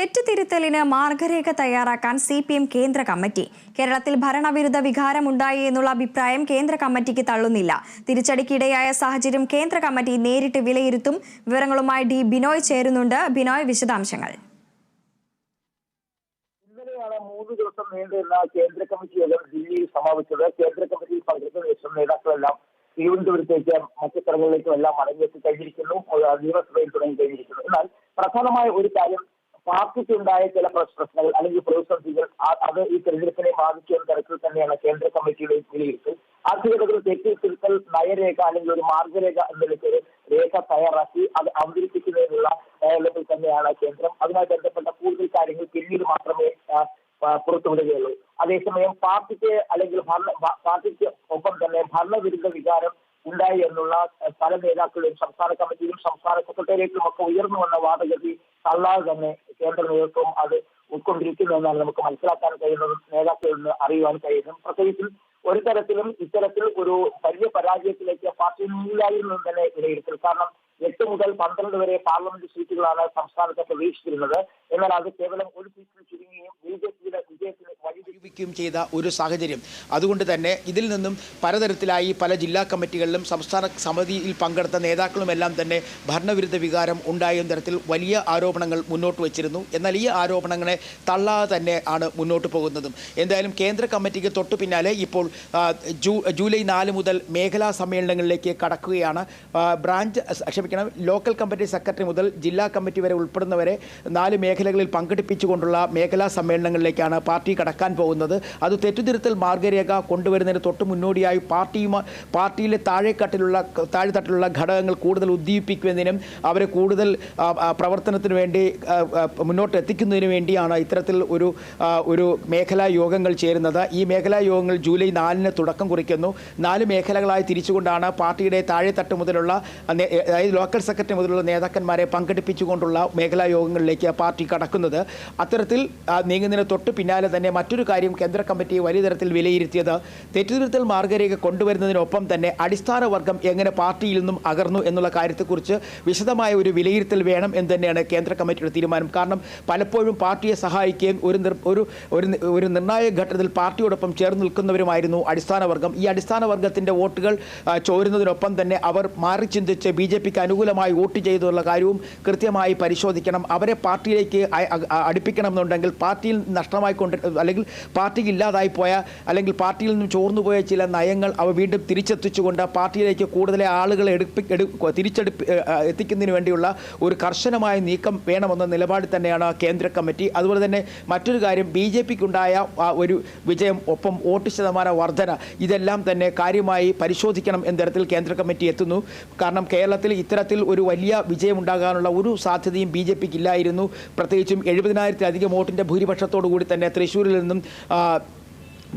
തെറ്റുതിരുത്തലിന് മാർഗരേഖ തയ്യാറാക്കാൻ C P M കേന്ദ്ര കമ്മിറ്റി. കേരളത്തിൽ ഭരണവിരുദ്ധ വികാരമുണ്ടായി എന്നുള്ള അഭിപ്രായം കേന്ദ്ര കമ്മിറ്റിക്ക് തള്ളുന്നില്ല. തിരിച്ചടിക്കിടയായ സാഹചര്യം കേന്ദ്ര കമ്മിറ്റി നേരിട്ട് വിലയിരുത്തും. വിവരങ്ങളുമായി ഡി ബിനോയ് ചേരുന്നുണ്ട്. ബിനോയ് വിശദാംശങ്ങൾ. മൂന്ന് ദിവസം നീണ്ടുനിന്ന കേന്ദ്ര കമ്മിറ്റി യോഗം ദില്ലിയിൽ സമാപിച്ചത്. കേന്ദ്ര കമ്മിറ്റിയിൽ പങ്കെടുത്ത ശേഷം നേതാക്കളെല്ലാം തിരുവനന്തപുരത്തേക്ക് മറ്റു സ്ഥലങ്ങളിലേക്കും എല്ലാം മടങ്ങിയെത്തി കഴിഞ്ഞിരിക്കുന്നു. നിയമസഭയിൽ തുടങ്ങി കഴിഞ്ഞിരിക്കുന്നു. എന്നാൽ പ്രധാനമായ ഒരു കാര്യം പാർട്ടിക്കുണ്ടായ ചില പ്രശ്നങ്ങൾ അല്ലെങ്കിൽ പ്രതിസന്ധികൾ അത് ഈ തെരഞ്ഞെടുപ്പിനെ ബാധിക്കുന്ന തരത്തിൽ തന്നെയാണ് കേന്ദ്ര കമ്മിറ്റിയുടെ വിലയിരുത്തൽ. ആദ്യഘട്ടത്തിൽ തെറ്റി തിരുത്തൽ നയരേഖ അല്ലെങ്കിൽ ഒരു മാർഗരേഖ എന്ന നിലയ്ക്ക് രേഖ തയ്യാറാക്കി അത് അവതരിപ്പിക്കുന്നതിനുള്ള തയ്യാറെടുപ്പിൽ തന്നെയാണ് കേന്ദ്രം. അതുമായി ബന്ധപ്പെട്ട കൂടുതൽ കാര്യങ്ങൾ പിന്നീട് മാത്രമേ പുറത്തുവിടുകയുള്ളൂ. അതേസമയം പാർട്ടിക്ക് അല്ലെങ്കിൽ പാർട്ടിക്ക് ഒപ്പം തന്നെ ഭരണവിരുദ്ധ വികാരം ഉണ്ടായി എന്നുള്ള പല നേതാക്കളുടെയും സംസ്ഥാന കമ്മിറ്റിയിലും സംസ്ഥാന സെക്രട്ടേറിയറ്റിലും ഒക്കെ ഉയർന്നു വന്ന വാദഗതി തള്ളാതെ തന്നെ കേന്ദ്ര നേതൃത്വം അത് ഉൾക്കൊണ്ടിരിക്കുന്നു എന്നാണ് നമുക്ക് മനസ്സിലാക്കാൻ കഴിയുന്നതും നേതാക്കളിൽ നിന്ന് അറിയുവാൻ കഴിയുന്നതും. പ്രത്യേകിച്ചും ഒരു തരത്തിലും ഇത്തരത്തിൽ ഒരു വലിയ പരാജയത്തിലേക്ക് പാർട്ടി മുന്നിലായിരുന്നു തന്നെ വിലയിരുത്തൽ കാരണം എട്ട് മുതൽ പന്ത്രണ്ട് വരെ പാർലമെന്റ് സീറ്റുകളാണ് സംസ്ഥാനത്ത് പ്രതീക്ഷിച്ചിരുന്നത്. എന്നാൽ അത് കേവലം ഒരു സീറ്റിൽ ചുരുങ്ങുകയും ബി ജെ പിയുടെ വിജയത്തിന് ചെയ്ത ഒരു സാഹചര്യം. അതുകൊണ്ട് തന്നെ ഇതിൽ നിന്നും പലതരത്തിലായി പല ജില്ലാ കമ്മിറ്റികളിലും സംസ്ഥാന സമിതിയിൽ പങ്കെടുത്ത നേതാക്കളുമെല്ലാം തന്നെ ഭരണവിരുദ്ധ വികാരം ഉണ്ടായ തരത്തിൽ വലിയ ആരോപണങ്ങൾ മുന്നോട്ട് വച്ചിരുന്നു. എന്നാൽ ഈ ആരോപണങ്ങളെ തള്ളാതെ തന്നെ ആണ് മുന്നോട്ട് പോകുന്നതും. എന്തായാലും കേന്ദ്ര കമ്മിറ്റിക്ക് തൊട്ടു പിന്നാലെ ഇപ്പോൾ ജൂലൈ നാല് മുതൽ മേഖലാ സമ്മേളനങ്ങളിലേക്ക് കടക്കുകയാണ്. ബ്രാഞ്ച് ക്ഷമിക്കണം ലോക്കൽ കമ്മിറ്റി സെക്രട്ടറി മുതൽ ജില്ലാ കമ്മിറ്റി വരെ ഉൾപ്പെടുന്നവരെ നാല് മേഖലകളിൽ പങ്കെടുപ്പിച്ചുകൊണ്ടുള്ള മേഖലാ സമ്മേളനങ്ങളിലേക്കാണ് പാർട്ടി കടക്കാൻ പോകുന്നത്. അത് തെറ്റുതിരുത്തൽ മാർഗരേഖ കൊണ്ടുവരുന്നതിന് തൊട്ട് മുന്നോടിയായി പാർട്ടിയുമായി പാർട്ടിയിലെ താഴെക്കട്ടിലുള്ള താഴെത്തട്ടിലുള്ള ഘടകങ്ങൾ കൂടുതൽ ഉദ്ദീപിപ്പിക്കുന്നതിനും അവരെ കൂടുതൽ പ്രവർത്തനത്തിന് വേണ്ടി മുന്നോട്ട് എത്തിക്കുന്നതിന് വേണ്ടിയാണ് ഇത്തരത്തിൽ ഒരു ഒരു മേഖലാ യോഗങ്ങൾ ചേരുന്നത്. ഈ മേഖലാ യോഗങ്ങൾ ജൂലൈ നാലിന് തുടക്കം കുറിക്കുന്നു. നാല് മേഖലകളായി തിരിച്ചുകൊണ്ടാണ് പാർട്ടിയുടെ താഴെത്തട്ട് മുതലുള്ള അതായത് ലോക്കൽ സെക്രട്ടറി മുതലുള്ള നേതാക്കന്മാരെ പങ്കെടുപ്പിച്ചുകൊണ്ടുള്ള മേഖലാ യോഗങ്ങളിലേക്ക് പാർട്ടി കടക്കുന്നത് അത്തരത്തിൽ നീങ്ങുന്നതിന് തൊട്ട് പിന്നാലെ തന്നെ മറ്റൊരു കാര്യം കേന്ദ്ര കമ്മിറ്റി വലിയ തരത്തിൽ വിലയിരുത്തിയത്. തെറ്റുതിരുത്തൽ മാർഗരേഖ കൊണ്ടുവരുന്നതിനൊപ്പം തന്നെ അടിസ്ഥാന വർഗം എങ്ങനെ പാർട്ടിയിൽ നിന്നും അകർന്നു എന്നുള്ള കാര്യത്തെക്കുറിച്ച് വിശദമായ ഒരു വിലയിരുത്തൽ വേണം എന്ന് തന്നെയാണ് കേന്ദ്ര കമ്മിറ്റിയുടെ തീരുമാനം. കാരണം പലപ്പോഴും പാർട്ടിയെ സഹായിക്കുകയും ഒരു ഒരു ഒരു നിർണായക ഘട്ടത്തിൽ പാർട്ടിയോടൊപ്പം ചേർന്ന് നിൽക്കുന്നവരുമായിരുന്നു അടിസ്ഥാന വർഗം. ഈ അടിസ്ഥാന വർഗത്തിന്റെ വോട്ടുകൾ ചോരുന്നതിനൊപ്പം തന്നെ അവർ മാറി ചിന്തിച്ച് ബി ജെ പിക്ക് അനുകൂലമായി വോട്ട് ചെയ്തുള്ള കാര്യവും കൃത്യമായി പരിശോധിക്കണം. അവരെ പാർട്ടിയിലേക്ക് അ- അടുപ്പിക്കണം എന്നുണ്ടെങ്കിൽ പാർട്ടിയിൽ നഷ്ടമായിക്കൊണ്ട് അല്ലെങ്കിൽ പാർട്ടിക്ക് ഇല്ലാതായി പോയ അല്ലെങ്കിൽ പാർട്ടിയിൽ നിന്ന് ചോർന്നു പോയ ചില നയങ്ങൾ അവ വീണ്ടും തിരിച്ചെത്തിച്ചുകൊണ്ട് പാർട്ടിയിലേക്ക് കൂടുതൽ ആളുകളെ എടുപ്പി തിരിച്ചെടുപ്പ് എത്തിക്കുന്നതിന് വേണ്ടിയുള്ള ഒരു കർശനമായ നീക്കം വേണമെന്ന നിലപാടിൽ തന്നെയാണ് കേന്ദ്ര കമ്മിറ്റി. അതുപോലെ തന്നെ മറ്റൊരു കാര്യം ബി ജെ പിക്കുണ്ടായ ഒരു വിജയം ഒപ്പം വോട്ട് ശതമാന വർധന ഇതെല്ലാം തന്നെ കാര്യമായി പരിശോധിക്കണം എന്ന തരത്തിൽ കേന്ദ്ര കമ്മിറ്റി എത്തുന്നു. കാരണം കേരളത്തിൽ ഇത്തരത്തിൽ ഒരു വലിയ വിജയം ഉണ്ടാകാനുള്ള ഒരു സാധ്യതയും ബി ജെ പിക്ക് ഇല്ലായിരുന്നു പ്രത്യേകിച്ചും എഴുപതിനായിരത്തിലധികം വോട്ടിന്റെ ഭൂരിപക്ഷത്തോടു കൂടി തന്നെ തൃശ്ശൂരിൽ നിന്നും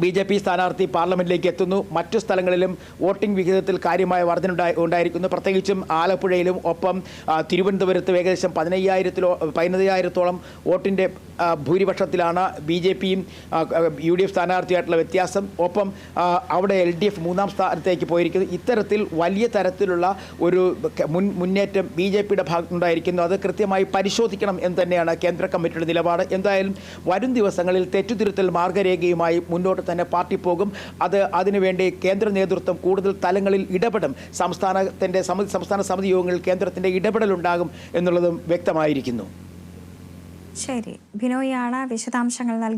ബി ജെ പി സ്ഥാനാർത്ഥി പാർലമെന്റിലേക്ക് എത്തുന്നു. മറ്റു സ്ഥലങ്ങളിലും വോട്ടിംഗ് വിഹിതത്തിൽ കാര്യമായ വർധന ഉണ്ടായി ഉണ്ടായിരിക്കുന്നു. പ്രത്യേകിച്ചും ആലപ്പുഴയിലും ഒപ്പം തിരുവനന്തപുരത്ത് ഏകദേശം പതിനയ്യായിരത്തിലോ പതിനയ്യായിരത്തോളം വോട്ടിന്റെ ഭൂരിപക്ഷത്തിലാണ് ബി ജെ പിയും യു ഡി എഫ് സ്ഥാനാർത്ഥിയായിട്ടുള്ള വ്യത്യാസം. ഒപ്പം അവിടെ എൽ ഡി എഫ് മൂന്നാം സ്ഥാനത്തേക്ക് പോയിരിക്കുന്നു. ഇത്തരത്തിൽ വലിയ തരത്തിലുള്ള ഒരു മുൻ മുന്നേറ്റം ബി ജെ പിയുടെ ഭാഗത്തുണ്ടായിരിക്കുന്നു അത് കൃത്യമായി പരിശോധിക്കണം എന്ന് തന്നെയാണ് കേന്ദ്ര കമ്മിറ്റിയുടെ നിലപാട്. എന്തായാലും വരും ദിവസങ്ങളിൽ തെറ്റുതിരുത്തൽ മാർഗരേഖയുമായി മുന്നോട്ട് തന്നെ പാർട്ടി പോകും. അത് അതിനുവേണ്ടി കേന്ദ്ര നേതൃത്വം കൂടുതൽ തലങ്ങളിൽ ഇടപെടും. സംസ്ഥാനത്തിന്റെ സമിതി സംസ്ഥാന സമിതി യോഗങ്ങളിൽ കേന്ദ്രത്തിന്റെ ഇടപെടലുണ്ടാകും എന്നുള്ളതും വ്യക്തമായിരിക്കുന്നു. ശരി. ബിനോയാണ് വിശദാംശങ്ങൾ നൽകി